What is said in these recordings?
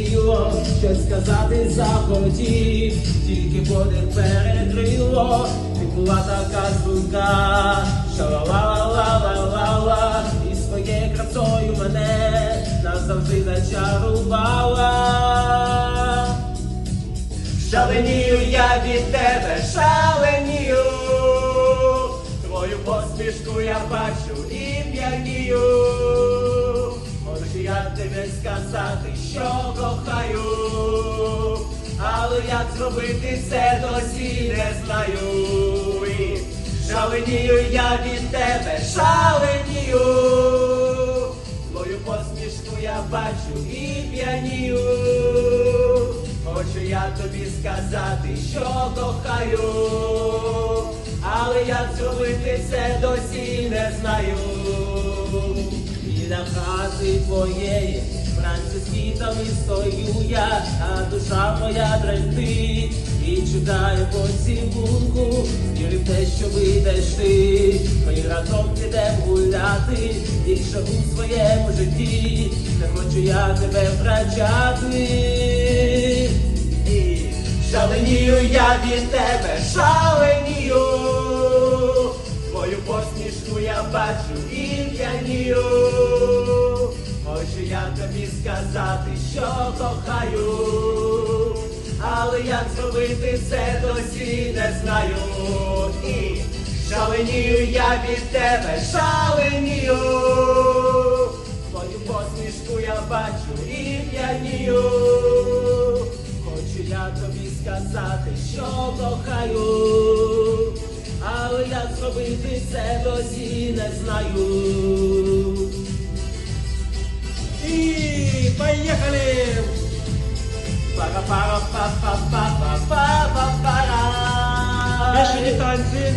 затремтіло, щось сказати захотів, тільки подих перекрило, ти була така струнка, що ла-ла-ла-ла-ла-ла, і своєю красою мене назавжди зачарувала. Шаленію я від тебе, шаленію, твою посмішку я бачу і п'янію. Зробити це досі не знаю. І Шаленію я від тебе, шаленію, твою посмішку я бачу і п'янію. Хочу я тобі сказати, що кохаю, але як зробити це досі не знаю. Біля хати твоєї, вранці світом і стою я, душа моя тремтить і чекає поцілунку, вірю в те, що вийдеш ти, ми разом підемо гуляти, більше у своєму житті, не хочу я тебе втрачати. І Шаленію я від тебе, шаленію, твою посмішку я бачу і п'янію. Хочу я тобі сказати, що кохаю, але як зробити це досі не знаю. І шаленію я від тебе, шаленію, твою посмішку я бачу і п'янію. Хочу я тобі сказати, що кохаю, але як зробити це досі не знаю. И поехали! Бешені танці.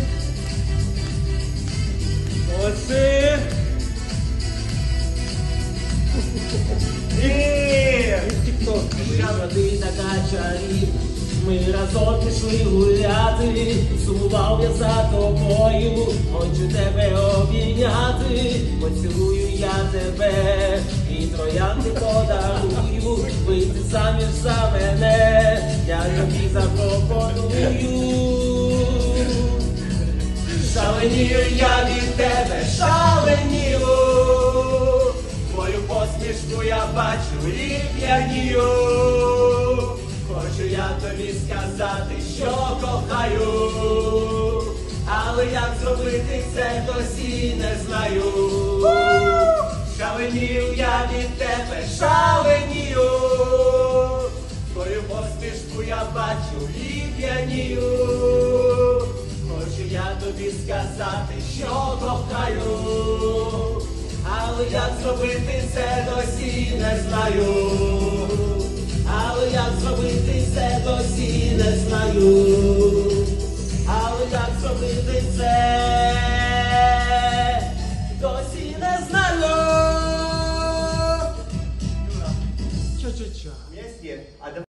Молодці. І Тік-ток. Така чарів, ми разом пішли гуляти, сумував я за тобою, хочу тебе обійняти, поцілую я тебе, і троянди подарую, заміж за мене, я тобі запропоную. Шаленію я від тебе, шаленію, твою посмішку я бачу і п'янію. Хочу я тобі сказати, що кохаю, але як зробити це досі не знаю. Шаленію я від тебе, шаленію, тобі сказати, що кохаю, але як зробити це досі не знаю, але як зробити це досі не знаю, але як зробити це досі не знаю. А.